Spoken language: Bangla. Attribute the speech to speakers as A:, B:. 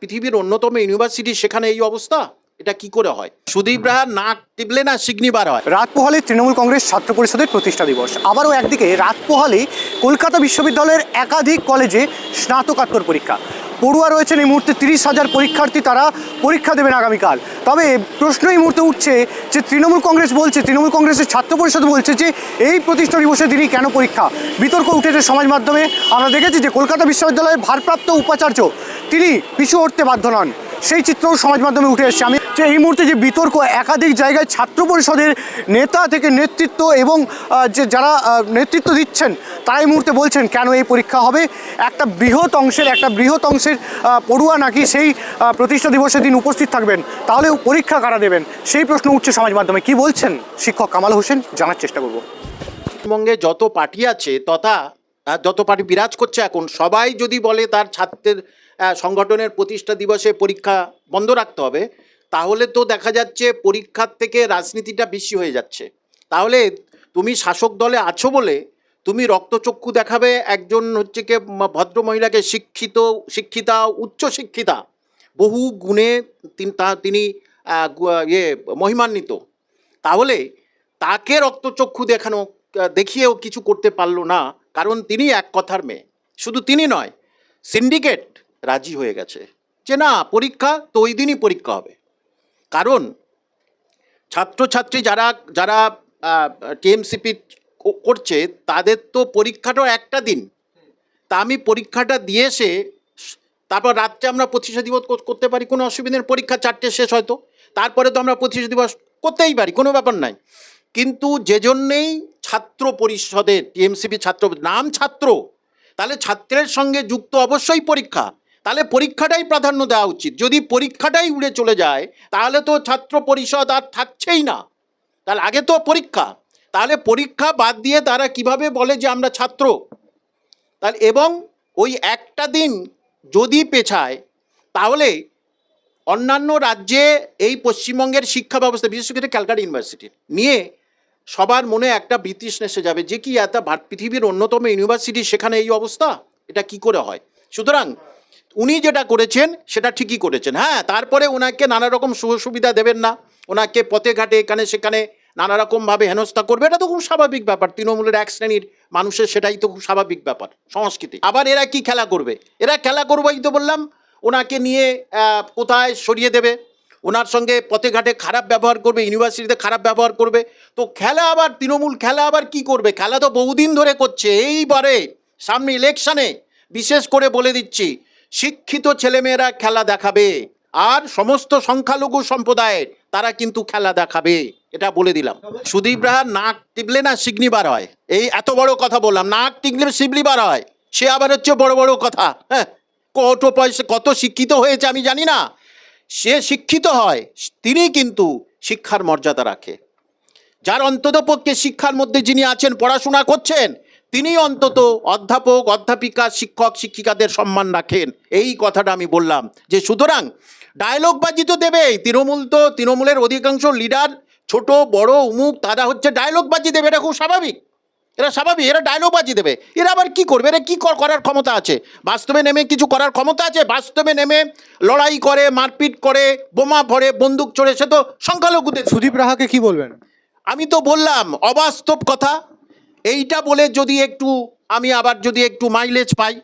A: পৃথিবীর অন্যতম ইউনিভার্সিটি সেখানে এই অবস্থা? এটা কি করে হয়? সুদীপ রাহা নাক টিপলে না সিগনিবার হয়?
B: রাত পোহালে তৃণমূল কংগ্রেস ছাত্র পরিষদের প্রতিষ্ঠা দিবস। আবারও একদিকে রাত পোহালে কলকাতা বিশ্ববিদ্যালয়ের একাধিক কলেজে স্নাতকাত্তর পরীক্ষা। পড়ুয়া রয়েছেন এই মুহূর্তে তিরিশ হাজার পরীক্ষার্থী তারা পরীক্ষা দেবেন আগামীকাল। তবে প্রশ্ন এই মুহূর্তে উঠছে যে তৃণমূল কংগ্রেস বলছে, তৃণমূল কংগ্রেসের ছাত্র পরিষদ বলছে যে এই প্রতিষ্ঠা দিবসে দিনই কেন পরীক্ষা? বিতর্ক উঠেছে সমাজ মাধ্যমে। আমরা দেখেছি যে কলকাতা বিশ্ববিদ্যালয়ের ভারপ্রাপ্ত উপাচার্য, তিনি পিছু হটতে বাধ্য নন। সেই চিত্রও সমাজ মাধ্যমে উঠে এসছে। আমি যে এই মুহূর্তে যে বিতর্ক, একাধিক জায়গায় ছাত্র পরিষদের নেতা থেকে নেতৃত্ব এবং যে যারা নেতৃত্ব দিচ্ছেন, তারা এই মুহূর্তে বলছেন কেন এই পরীক্ষা হবে। একটা বৃহৎ অংশের, একটা বৃহৎ অংশের পড়ুয়া নাকি সেই প্রতিষ্ঠা দিবসের দিন উপস্থিত থাকবেন। তাহলে পরীক্ষা কারা দেবেন? সেই প্রশ্ন উঠছে সমাজ মাধ্যমে। কি বলছেন শিক্ষক কামাল হোসেন? জানার চেষ্টা করব।
A: পশ্চিমবঙ্গে যত পার্টি আছে, তথা যত পার্টি বিরাজ করছে এখন, সবাই যদি বলে তার ছাত্রের সংগঠনের প্রতিষ্ঠা দিবসে পরীক্ষা বন্ধ রাখতে হবে তাহলে তো দেখা যাচ্ছে পরীক্ষার থেকে রাজনীতিটা বেশি হয়ে যাচ্ছে। তাহলে তুমি শাসক দলে আছো বলে তুমি রক্তচক্ষু দেখাবে একজন হচ্ছে কি ভদ্র মহিলাকে শিক্ষিত, শিক্ষিতা, উচ্চ শিক্ষিতা। বহু গুণে তিনি ইয়ে মহিমান্বিত। তাহলে তাকে রক্তচক্ষু দেখানো দেখিয়েও কিছু করতে পারল না, কারণ তিনি এক কথার মেয়ে। শুধু তিনি নয়, সিন্ডিকেট রাজি হয়ে গেছে। যে না, পরীক্ষা তো ওই দিনই পরীক্ষা হবে। কারণ ছাত্রছাত্রী যারা যারা টিএমসিপি করছে, তাদের তো পরীক্ষাটাও একটা দিন। তা আমি পরীক্ষাটা দিয়ে এসে, তারপর রাত্রে আমরা প্রতিষ্ঠা দিবস কর- করতে পারি, কোনো অসুবিধা নেই, পরীক্ষা চারটে শেষ হয়তো। তারপরে তো আমরা প্রতিষ্ঠা দিবস করতেই পারি, কোনো ব্যাপার নাই। কিন্তু যে জন্যেই ছাত্র পরিষদের টিএমসিপি ছাত্র, নাম ছাত্র, তাহলে ছাত্রের সঙ্গে যুক্ত অবশ্যই পরীক্ষা। তাহলে পরীক্ষাটাই প্রাধান্য দেওয়া উচিত। যদি পরীক্ষাটাই উড়ে চলে যায়, তাহলে তো ছাত্র পরিষদ আর থাকছেই না। তাহলে আগে তো পরীক্ষা। তাহলে পরীক্ষা বাদ দিয়ে তারা কীভাবে বলে যে আমরা ছাত্র? তাহলে এবং ওই একটা দিন যদি পেছায়, তাহলে অন্যান্য রাজ্যে এই পশ্চিমবঙ্গের শিক্ষা ব্যবস্থা, বিশেষ করে ক্যালকাটা ইউনিভার্সিটির নিয়ে সবার মনে একটা বিতৃষ্ণ এসে যাবে যে কি এত পৃথিবীর অন্যতম ইউনিভার্সিটি, সেখানে এই অবস্থা? এটা কি করে হয়? সুতরাং উনি যেটা করেছেন, সেটা ঠিকই করেছেন। হ্যাঁ তারপরে ওনাকে নানা রকম সুযোগ সুবিধা দেবেন না। ওনাকে পথে ঘাটে এখানে সেখানে নানা রকমভাবে হেনস্থা করবে। এটা তো খুব স্বাভাবিক ব্যাপার। তৃণমূলের এক শ্রেণির মানুষের সেটাই তো খুব স্বাভাবিক ব্যাপার সংস্কৃতি। আবার এরা কি খেলা করবে? এরা খেলা করবেই তো বললাম ওনাকে নিয়ে কোথায় সরিয়ে দেবে? ওনার সঙ্গে পথে ঘাটে খারাপ ব্যবহার করবে, ইউনিভার্সিটিতে খারাপ ব্যবহার করবে। তো খেলা আবার, তৃণমূল খেলা আবার কি করবে? খেলা তো বহুদিন ধরে করছে। এইবারে সামনে ইলেকশনে, বিশেষ করে বলে দিচ্ছি শিক্ষিত ছেলেমেয়েরা খেলা দেখাবে। আর সমস্ত সংখ্যালঘু সম্প্রদায়ের তারা কিন্তু খেলা দেখাবে। এটা বলে দিলাম। সুদীপ রাহা নাক টিপলে না সিগনিবার হয়? এই এত বড় কথা বললাম, নাক টিকলে শিবলিবার হয়? সে আবার হচ্ছে বড় বড় কথা। হ্যাঁ কত পয়সা, কত শিক্ষিত হয়েছে আমি জানি না। সে শিক্ষিত হয়, তিনি কিন্তু শিক্ষার মর্যাদা রাখে। যার অন্তত পক্ষে শিক্ষার মধ্যে যিনি আছেন, পড়াশোনা করছেন তিনি অন্তত অধ্যাপক অধ্যাপিকা শিক্ষক শিক্ষিকাদের সম্মান রাখেন। এই কথাটা আমি বললাম যে সুতরাং ডায়লগবাজি তো দেবেই। তৃণমূল তো তৃণমূলের অধিকাংশ লিডার ছোট বড় উমুক তারা হচ্ছে ডায়লগবাজি দেবে। এটা খুব স্বাভাবিক। এরা স্বাভাবিক এরা ডায়লগবাজি দেবে। এরা আবার কি করবে? এরা কি কর- করার ক্ষমতা আছে? বাস্তবে নেমে কিছু করার ক্ষমতা আছে? বাস্তবে নেমে লড়াই করে মারপিট করে বোমা ভরে বন্দুক চড়ে সে তো সংখ্যালঘুদের।
B: সুদীপ রাহাকে কি বলবেন?
A: আমি তো বললাম অবাস্তব কথা। এইটা বলে যদি একটু আমি আবার যদি একটু মাইলেজ পাই